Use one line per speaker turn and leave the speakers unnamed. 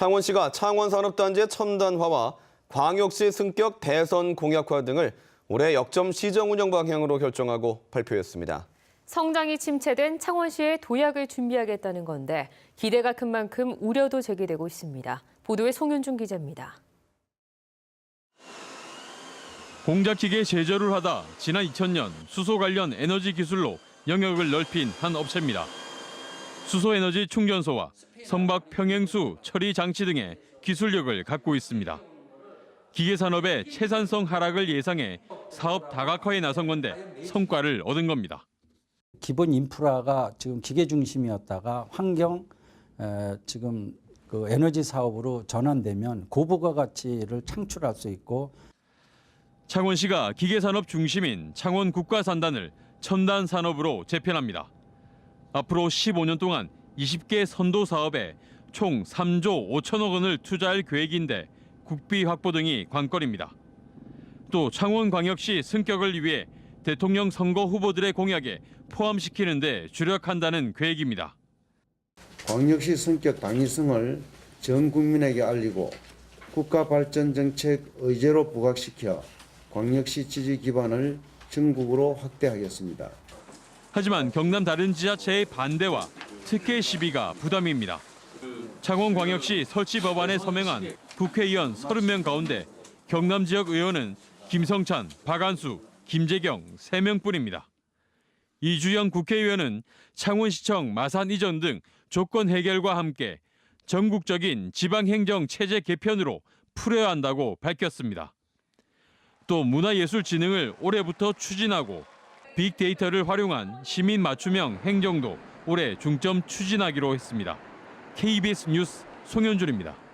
창원시가 창원산업단지의 첨단화와 광역시 승격 대선 공약화 등을 올해 역점 시정 운영 방향으로 결정하고 발표했습니다.
성장이 침체된 창원시의 도약을 준비하겠다는 건데 기대가 큰 만큼 우려도 제기되고 있습니다. 보도에 송윤중 기자입니다.
공작기계 제조를 하다 지난 2000년 수소 관련 에너지 기술로 영역을 넓힌 한 업체입니다. 수소 에너지 충전소와 선박 평행수 처리 장치 등의 기술력을 갖고 있습니다. 기계 산업의 채산성 하락을 예상해 사업 다각화에 나선 건데 성과를 얻은 겁니다.
기본 인프라가 지금 기계 중심이었다가 환경 에, 지금 그 에너지 사업으로 전환되면 고부가 가치를 창출할 수 있고
창원시가 기계산업 중심인 창원 국가산단을 첨단 산업으로 재편합니다. 앞으로 15년 동안 20개 선도 사업에 총 3조 5천억 원을 투자할 계획인데 국비 확보 등이 관건입니다. 또 창원광역시 승격을 위해 대통령 선거 후보들의 공약에 포함시키는 데 주력한다는 계획입니다.
광역시 성격 당위성을 전 국민에게 알리고 국가 발전 정책 의제로 부각시켜 광역시 지지 기반을 전국으로 확대하겠습니다.
하지만 경남 다른 지자체의 반대와 특혜 시비가 부담입니다. 창원광역시 설치 법안에 서명한 국회의원 30명 가운데 경남 지역 의원은 김성찬, 박안수, 김재경 3명뿐입니다. 이주영 국회의원은 창원시청 마산 이전 등 조건 해결과 함께 전국적인 지방행정 체제 개편으로 풀어야 한다고 밝혔습니다. 또 문화예술진흥을 올해부터 추진하고 빅데이터를 활용한 시민 맞춤형 행정도 올해 중점 추진하기로 했습니다. KBS 뉴스 송현준입니다.